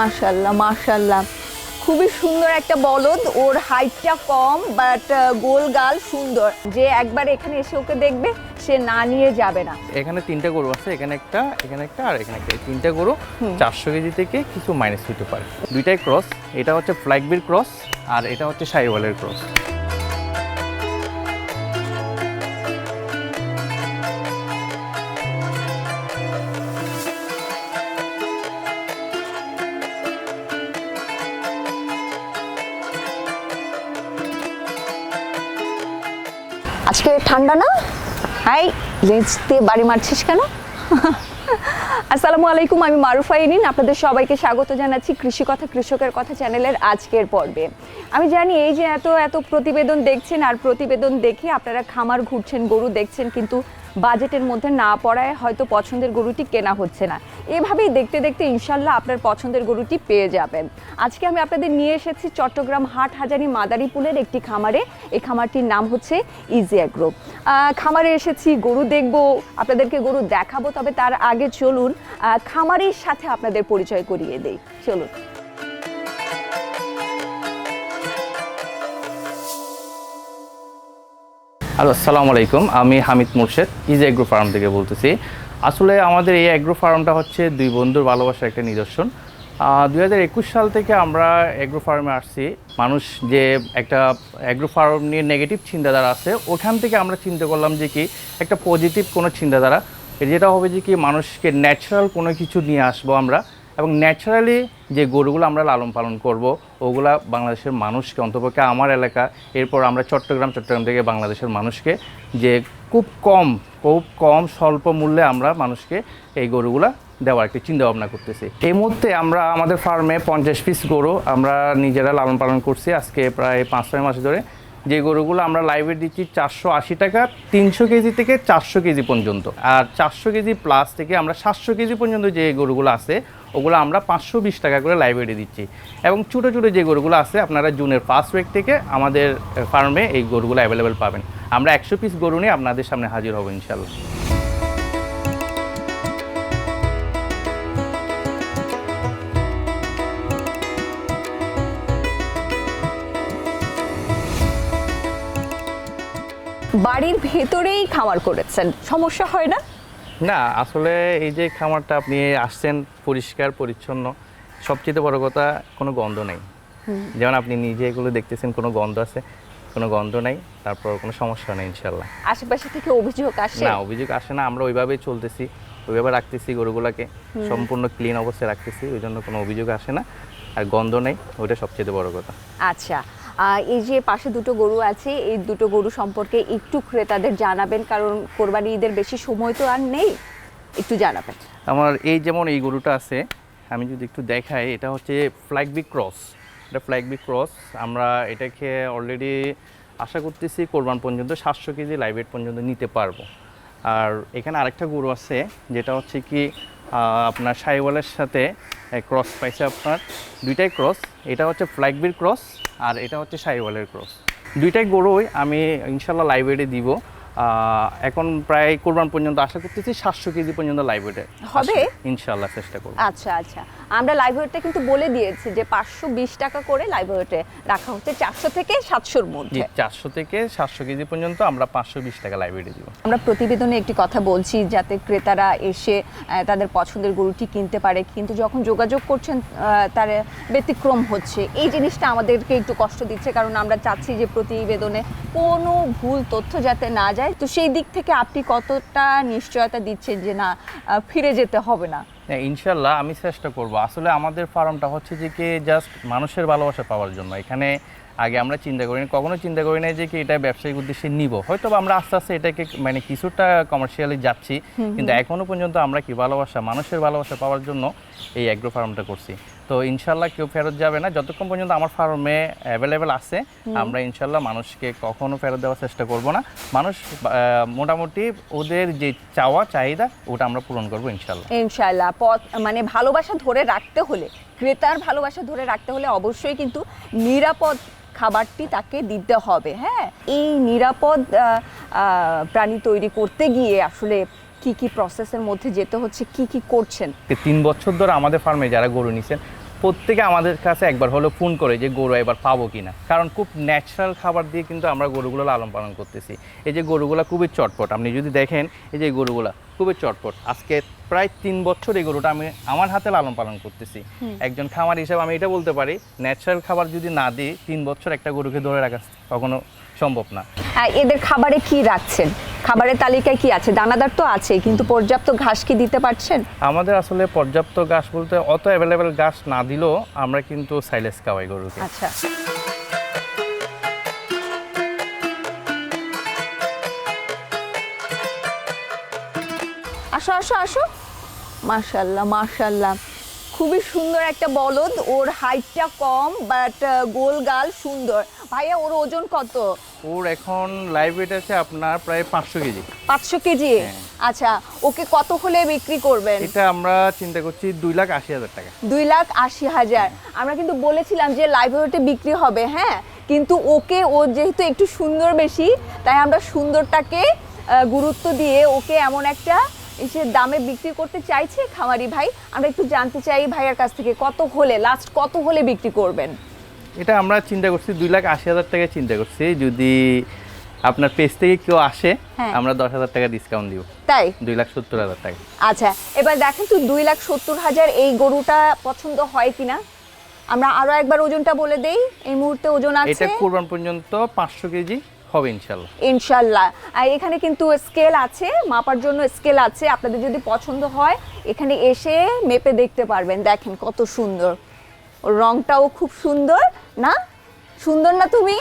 মাশাল্লাহ মাশাল্লাহ। খুবই সুন্দর একটা বলদ। ওর হাইটটা কম বাট গোল গাল সুন্দর। যে একবার এখানে এসে ওকে দেখবে সে না নিয়ে যাবে না। এখানে তিনটা গরু আছে এখানে একটা এখানে একটা আর এখানে একটা। তিনটা গরু চারশো কেজি থেকে কিছু মাইনাস হতে পারে। দুইটাই ক্রস এটা হচ্ছে ফ্ল্যাগবির ক্রস আর এটা হচ্ছে সাইওয়ালের ক্রস আজকে ঠান্ডা না? হাই লেন্স দিয়ে বাড়ি মারছিস কেন? আসসালামু আলাইকুম, আমি মারুফা ইনিন। আপনাদের সবাইকে স্বাগত জানাচ্ছি কৃষি কথা কৃষকের কথা চ্যানেলের আজকের পর্বে। আমি জানি এই যে এত এত প্রতিবেদন দেখছেন আর প্রতিবেদন দেখে আপনারা খামার ঘুরছেন, গরু দেখছেন, কিন্তু বাজেটের মধ্যে না পড়ায় হয়তো পছন্দের গরুটি কেনা হচ্ছে না। এভাবেই দেখতে দেখতে ইনশাল্লাহ আপনার পছন্দের গরুটি পেয়ে যাবেন। আজকে আমি আপনাদের নিয়ে এসেছি চট্টগ্রাম হাট হাজারি মাদারীপুরের একটি খামারে। এই খামারটির নাম হচ্ছে ইজি অ্যাগ্রো খামারে এসেছি, গরু দেখব, আপনাদেরকে গরু দেখাবো, তবে তার আগে চলুন খামারের সাথে আপনাদের পরিচয় করিয়ে দেই। চলুন। হ্যালো আসসালামু আলাইকুম আমি হামিদ মুর্শেদ ইজ এগ্রো ফার্ম থেকে বলতেছি। আসলে আমাদের এই অ্যাগ্রো ফার্মটা হচ্ছে দুই বন্ধুর ভালোবাসার একটা নিদর্শন। দুই হাজার একুশ সাল থেকে আমরা অ্যাগ্রো ফার্মে আসছি। মানুষ যে একটা অ্যাগ্রো ফার্ম নিয়ে নেগেটিভ চিন্তাধারা আছে, ওখান থেকে আমরা চিন্তা করলাম যে কি, একটা পজিটিভ কোনো চিন্তাধারা, যেটা হবে যে কি, মানুষকে ন্যাচারাল কোনো কিছু নিয়ে আসব আমরা। এবং ন্যাচারালি যে গরুগুলো আমরা লালন পালন করব, ওগুলা বাংলাদেশের মানুষকে, অন্তপক্ষে আমার এলাকা, এরপর আমরা চট্টগ্রাম চট্টগ্রাম থেকে বাংলাদেশের মানুষকে, যে খুব কম খুব কম স্বল্প মূল্যে আমরা মানুষকে এই গরুগুলা দেওয়ার একটি চিন্তা ভাবনা করতেছি। এই মুহূর্তে আমরা আমাদের ফার্মে পঞ্চাশ পিস গরু আমরা নিজেরা লালন পালন করছি, আজকে প্রায় পাঁচ, ছয় মাস ধরে। যে গরুগুলো আমরা লাইভে দিচ্ছি চারশো আশি টাকা, তিনশো কেজি থেকে চারশো কেজি পর্যন্ত। আর চারশো কেজি প্লাস থেকে আমরা সাতশো কেজি পর্যন্ত যে গরুগুলো আছে, ওগুলো আমরা পাঁচশো বিশ টাকা করে লাইব্রেরি দিচ্ছি। এবং ছোটো ছোটো যে গরুগুলো আছে, আপনারা জুনের ফার্স্ট উইক থেকে আমাদের ফার্মে এই গরুগুলো অ্যাভেলেবেল পাবেন। আমরা একশো পিস গরু নিয়ে আপনাদের সামনে হাজির হব ইনশাল্লাহ বাড়ির ভেতরেই খামার করেছেন। সমস্যা হয় না? না আসলে এই যে খামারটা আপনি আসছেন পরিষ্কার পরিচ্ছন্ন সবচেয়ে বড় কথা কোনো গন্ধ নেই। যেমন আপনি নিজে এগুলো দেখতেছেন কোনো গন্ধ আছে? কোনো গন্ধ নাই তারপর কোনো সমস্যা নেই ইনশাল্লাহ আশেপাশে থেকে অভিযোগ আসে? না অভিযোগ আসে না আমরা ওইভাবেই চলতেছি ওইভাবে রাখতেছি গরুগুলাকে। সম্পূর্ণ ক্লিন অবস্থায় রাখতেছি ওই জন্য কোনো অভিযোগ আসে না আর গন্ধ নেই ওইটা সবচেয়ে বড় কথা। আচ্ছা এই যে পাশে দুটো গরু আছে, এই দুটো গরু সম্পর্কে একটু ক্রেতাদের জানাবেন, কারণ কোরবানি ঈদের বেশি সময় তো আর নেই। একটু জানাবেন। আমার এই যেমন এই গরুটা আছে, আমি যদি একটু দেখাই, এটা হচ্ছে ফ্ল্যাগবি ক্রস। এটা ফ্ল্যাগবি ক্রস, আমরা এটাকে অলরেডি আশা করতেছি কোরবান পর্যন্ত সাতশো কেজি লাইভেট পর্যন্ত নিতে পারব। আর এখানে আরেকটা গরু আছে, যেটা হচ্ছে কি আপনার সাইওয়ালের সাথে ক্রস পাইছে আপনার। দুইটাই ক্রস এটা হচ্ছে ফ্ল্যাগবির ক্রস আর এটা হচ্ছে সাইওয়ালের ক্রস দুইটাই গরুই আমি ইনশাল্লাহ লাইব্রেরি দিব। এখন প্রায় কোরবান পর্যন্ত আশা করতেছি সাতশো কেজি পর্যন্ত লাইব্রেরি হবে? ইনশাল্লাহ চেষ্টা করব। আচ্ছা আচ্ছা। আমরা লাইভ ওয়েটটা কিন্তু বলে দিয়েছি যে পাঁচশো বিশ টাকা করে লাইভ ওয়েটে রাখা হচ্ছে চারশো থেকে সাতশোর মধ্যে। চারশো থেকে সাতশো কেজি পর্যন্ত আমরা পাঁচশো বিশ টাকা লাইব্রেরি দিব। আমরা প্রতিবেদনে একটি কথা বলছি যাতে ক্রেতারা এসে তাদের পছন্দের গরুটি কিনতে পারে কিন্তু যখন যোগাযোগ করছেন তার ব্যতিক্রম হচ্ছে। এই জিনিসটা আমাদেরকে একটু কষ্ট দিচ্ছে কারণ আমরা চাচ্ছি যে প্রতিবেদনে কোনো ভুল তথ্য যাতে না যায়। তো সেই দিক থেকে আপনি কতটা নিশ্চয়তা দিচ্ছেন যে না ফিরে যেতে হবে না? ইনশাল্লাহ আমি চেষ্টা করব। আসলে আমাদের ফার্মটা হচ্ছে যে কি জাস্ট মানুষের ভালোবাসা পাওয়ার জন্য। এখানে আগে আমরা চিন্তা করি না কখনো চিন্তা করি না যে কি এটা ব্যবসায়িক উদ্দেশ্যে নিব। হয়তো আমরা আস্তে আস্তে এটাকে মানে কিছুটা কমার্শিয়ালি যাচ্ছি কিন্তু এখনও পর্যন্ত আমরা কি ভালোবাসা মানুষের ভালোবাসা পাওয়ার জন্য এই অ্যাগ্রো ফার্মটা করছি। তো ইনশাল্লাহ কেউ ফেরত যাবে না যতক্ষণ পর্যন্ত আমার ফার্মে অ্যাভেলেবেল আছে আমরা ইনশাল্লাহ মানুষকে কখনো ফেরত দেওয়ার চেষ্টা করব না। মানুষ মোটামুটি ওদের যে চাওয়া চাহিদা ওটা আমরা পূরণ করব ইনশাল্লাহ ইনশাল্লাহ পথ মানে ভালোবাসা ধরে রাখতে হলে ক্রেতার ভালোবাসা ধরে রাখতে হলে অবশ্যই কিন্তু নিরাপদ খাবারটি তাকে দিতে হবে হ্যাঁ? এই নিরাপদ প্রাণী তৈরি করতে গিয়ে আসলে কি কি প্রসেসের মধ্যে যেতে হচ্ছে, কি কি করছেন? তিন বছর ধরে আমাদের ফার্মে যারা গরু নিছেন প্রত্যেকে আমাদের কাছে একবার হলো ফোন করে যে গরু এবার পাবো কিনা। কারণ খুব ন্যাচারাল খাবার দিয়ে কিন্তু আমরা গরুগুলো লালন পালন করতেছি। এই যে গরুগুলো খুবই চটপট। আপনি যদি দেখেন এই যে গরুগুলা খুবই চটপট। আজকে প্রায় তিন বছর এই গরুটা আমি আমার হাতে লালন পালন করতেছি। একজন খামার হিসাবে আমি এটা বলতে পারি ন্যাচারাল খাবার যদি না দিই তিন বছর একটা গরুকে ধরে রাখা কখনো সম্ভব না। এদের খাবারে কি রাখছেন? খাবারের তালিকায় কি আছে? দানাদার তো আছে কিন্তু পর্যাপ্ত ঘাস কি দিতে পারছেন? আমাদের আসলে পর্যাপ্ত ঘাস বলতে অত অ্যাভেলেবেল ঘাস না দিলেও আমরা কিন্তু সাইলেস খাওয়াই গরুকে। আচ্ছা। আসো আসো আসো। মাশাল্লাহ মাশাল্লাহ খুবই সুন্দর একটা বলদ ওর হাইটটা কম বাট গোল গাল সুন্দর। ভাইয়া ওর ওজন কত? ওর এখন লাইভ ওয়েট আছে আপনার প্রায় পাঁচশো কেজি। পাঁচশো কেজি? আচ্ছা ওকে কত হলে বিক্রি করবেন? এটা আমরা চিন্তা করছি দুই লাখ আশি হাজার টাকা। দুই লাখ আশি হাজার। আমরা কিন্তু বলেছিলাম যে লাইব্রেরিতে বিক্রি হবে হ্যাঁ? কিন্তু ওকে ও যেহেতু একটু সুন্দর বেশি তাই আমরা সুন্দরটাকে গুরুত্ব দিয়ে ওকে এমন একটা এসে দামে বিক্রি করতে চাইছে খামারি ভাই। আমরা একটু জানতে চাই ভাইয়ার কাছ থেকে কত হলে লাস্ট কত হলে বিক্রি করবেন? এটা আমরা চিন্তা করছি দুই লাখ আশি হাজার টাকা চিন্তা করছি। যদি আপনার পেজ থেকে কেউ আসে হ্যাঁ। আমরা দশ হাজার টাকা ডিসকাউন্ট দিব। তাই? দুই লাখ সত্তর হাজার টাকা। আচ্ছা এবার দেখেন তো দুই লাখ সত্তর হাজার এই গরুটা পছন্দ হয় কিনা? আমরা আরও একবার ওজনটা বলে দেই। এই মুহূর্তে ওজন আছে এটা কোরবান পর্যন্ত পাঁচশো কেজি হবে ইনশাল্লাহ ইনশাল্লাহ আর এখানে কিন্তু স্কেল আছে মাপার জন্য স্কেল আছে। আপনাদের যদি পছন্দ হয় এখানে এসে মেপে দেখতে পারবেন। দেখেন কত সুন্দর। রংটাও খুব সুন্দর না? সুন্দর না তুমি?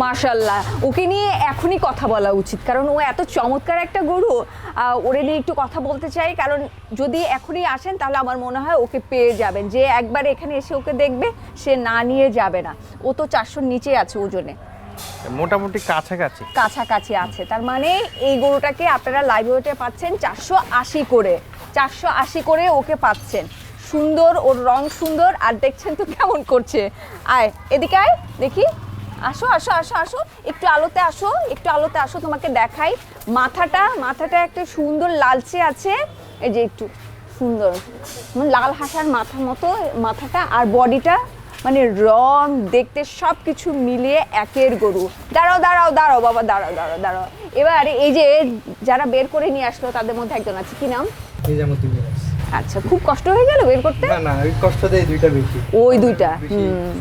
মার্শাল্লাহ ওকে নিয়ে এখনই কথা বলা উচিত কারণ ও এত চমৎকার একটা গরু। ওরে নিয়ে একটু কথা বলতে চাই কারণ যদি এখনই আসেন তাহলে আমার মনে হয় ওকে পেয়ে যাবেন। যে একবার এখানে এসে ওকে দেখবে সে না নিয়ে যাবে না। ও তো চারশোর নিচে আছে ওজনে। মোটামুটি কাছাকাছি। কাছাকাছি আছে। তার মানে এই গরুটাকে আপনারা লাইব্রেরিতে পাচ্ছেন চারশো আশি করে। চারশো আশি করে ওকে পাচ্ছেন। সুন্দর ওর রং সুন্দর আর দেখছেন তো কেমন করছে। আয় এদিকে আয় দেখি। আসো আসো আসো আসো। একটু আলোতে আসো একটু আলোতে আসো তোমাকে দেখাই। মাথাটা মাথাটা একটা সুন্দর লালচে আছে। এই যে একটু সুন্দর। মানে লাল হাসার মাথার মতো মাথাটা আর বডিটা মানে রং দেখতে সব কিছু মিলিয়ে একের গরু। দাঁড়াও দাঁড়াও দাঁড়াও বাবা দাঁড়াও দাঁড়াও দাঁড়াও। এবার এই যে যারা বের করে নিয়ে আসলো তাদের মধ্যে একজন আছে। কি নাম? আচ্ছা খুব কষ্ট হয়ে গেল বের করতে? না না ওই কষ্ট দেয় দুইটা বেশি। ওই দুইটা হুম।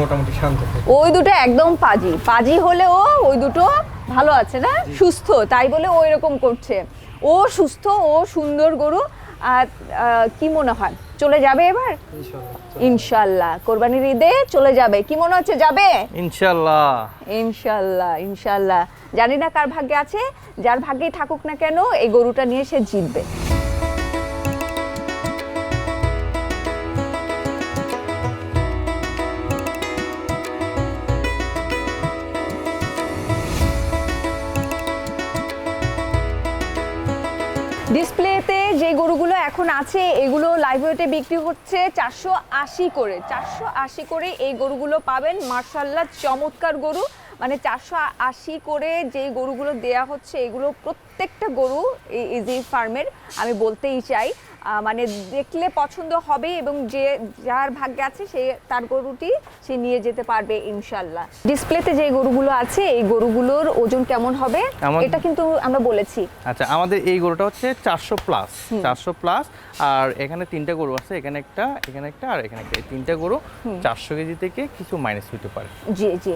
মোটামুটি শান্ত ওই দুটো একদম পাজি। পাজি হলেও ওই দুটো ভালো আছে না? সুস্থ তাই বলে ওই রকম করছে। ও সুস্থ ও সুন্দর গরু আর কি মনে হয়? চলে যাবে এবার? ইনশাল্লাহ কোরবানির ঈদে চলে যাবে। কি মনে হচ্ছে যাবে? ইনশাল্লাহ। ইনশাল্লাহ ইনশাল্লাহ। জানি না কার ভাগ্যে আছে যার ভাগ্যেই থাকুক না কেন এই গরুটা নিয়ে সে জিতবে। ডিসপ্লেতে যে গরুগুলো এখন আছে, এগুলো লাইব্রেরিতে বিক্রি হচ্ছে চারশো আশি করে। চারশো আশি করে এই গরুগুলো পাবেন। মার্শাল্লাহ চমৎকার গরু। মানে চারশো আশি করে যে গরুগুলো দেয়া হচ্ছে, এগুলো প্রত্যেকটা গরু এই ইজি ফার্মের আমি বলতেই চাই মানে দেখলে পছন্দ হবে এবং যে যার ভাগ্যে আছে সে তার গরুটি সে নিয়ে যেতে পারবে ইনশাল্লাহ ডিসপ্লেতে যে গরুগুলো আছে এই গরুগুলোর ওজন কেমন হবে এটা কিন্তু আমরা বলেছি। আচ্ছা আমাদের এই গরুটা হচ্ছে চারশো প্লাস চারশো প্লাস আর এখানে তিনটা গরু আছে এখানে একটা এখানে একটা আর এখানে একটা। তিনটা গরু চারশো কেজি থেকে কিছু মাইনাস হতে পারে। জি জি।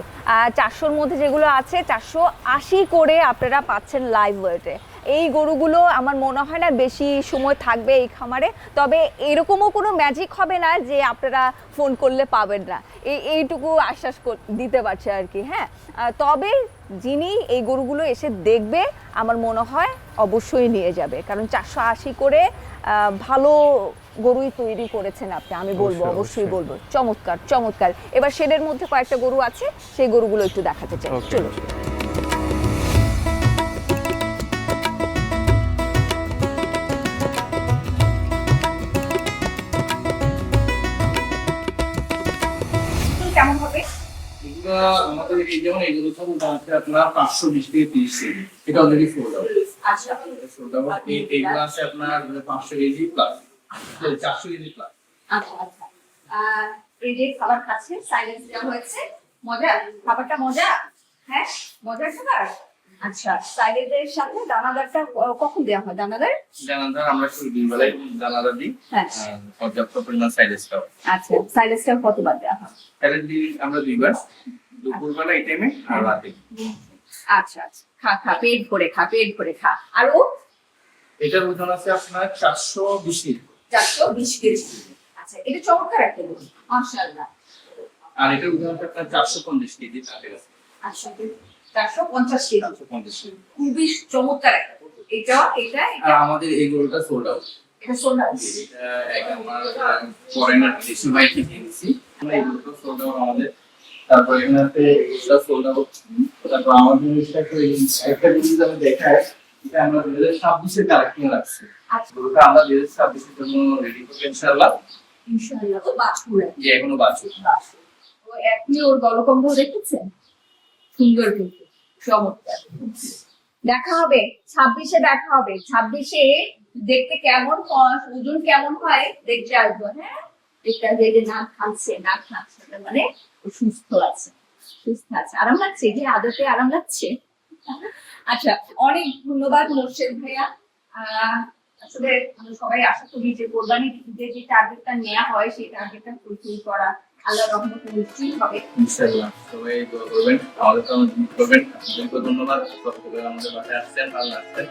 চারশোর মধ্যে যেগুলো আছে চারশো আশি করে আপনারা পাচ্ছেন লাইভ ওয়েটে এই গরুগুলো আমার মনে হয় না বেশি সময় থাকবে এই খামারে। তবে এরকমও কোনো ম্যাজিক হবে না যে আপনারা ফোন করলে পাবেন না। এই এইটুকু আশ্বাস দিতে পারছে আর কি হ্যাঁ? তবে যিনি এই গরুগুলো এসে দেখবে আমার মনে হয় অবশ্যই নিয়ে যাবে। কারণ চারশো আশি করে ভালো গরুই তৈরি করেছেন আপনি আমি বলব অবশ্যই। বলব। চমৎকার চমৎকার। এবার শেডের মধ্যে কয়েকটা গরু আছে সেই গরুগুলো একটু দেখাতে চাই. চলো এই যেমন এগুলো তো আছে আপনার পাঁচশো বিশ থেকে তিরিশ কেজি এটা অলরেডি সোল্ড আউট আচ্ছা আউট এইগুলো আছে আপনার পাঁচশো কেজি প্লাস চারশো কেজি প্লাস আচ্ছা আচ্ছা এই যে খাবার খাচ্ছে সাইলেন্স দেওয়া হয়েছে মজা খাবারটা মজা হ্যাঁ মজার খাবার আচ্ছা সাইলেন্সের সাথে দানাদারটা কখন দেওয়া হয় দানাদার আমরা বেলায় দিই হ্যাঁ পর্যাপ্ত পরিমাণ আচ্ছা সাইলেন্সটা কতবার দেওয়া হয় আমরা দুইবার দুপুরবেলা এই টাইমে আর রাতে। আচ্ছা আচ্ছা। খা খা পেট ভরে খা পেট ভরে খা। আর ও? এটার ওজন আছে আপনার চারশো বিশ কেজি। চারশো বিশ কেজি। আচ্ছা এটা চমৎকার একটা গরু মাশাআল্লাহ। আর এটার ওজন আছে আপনার চারশো পঞ্চাশ কেজি তাদের আছে আচ্ছা চারশো পঞ্চাশ কেজি। খুবই চমৎকার একটা গরু এটা এটা আর আমাদের এই গরুটা সোল্ড আউট এটা সোনা এটা এক আমার ফরেনার দেশি ভাই থেকে এনেছি। আমরা এই গরুটা সোল্ড আউট আমাদের তারপর এখানে এগুলো সোল্ড আউট তারপর আমাদের একটু জিনিস আমি দেখাই এটা আমরা দুই হাজার ছাব্বিশে কালেকশন রাখছি আচ্ছা। গরুটা আমরা দুই হাজার ছাব্বিশের জন্য রেডি করব ইনশাল্লাহ ইনশাআল্লাহ তো বাছুর। যে এখনও বাঁচবে তো আপনি ওর গলকম্ব দেখেছেন? সুন্দর কিন্তু চমৎকার। দেখা হবে ছাব্বিশে দেখা হবে। ছাব্বিশে দেখতে কেমন হয়, ওজন কেমন হয় দেখতে আসব হ্যাঁ? দেখতে আসবে এই যে নাক খাচ্ছে নাক খাচ্ছে মানে সুস্থ আছে সুস্থ আছে। আরাম লাগছে? যে আদতে আরাম লাগছে? আচ্ছা অনেক ধন্যবাদ মোর্শেদ ভাইয়া। আসলে সবাই আশা করি যে কোরবানি ঈদে যে টার্গেটটা নেওয়া হয়, সেই টার্গেটটা ফুলফিল করা আল্লাহ রহমতে নিশ্চয়ই হবে। ইনশাল্লাহ সবাই দোয়া করবেন আমাদের তো করবেন। আপনাদেরকে ধন্যবাদ। আমাদের বাসায় আসছেন, ভালো আসছেন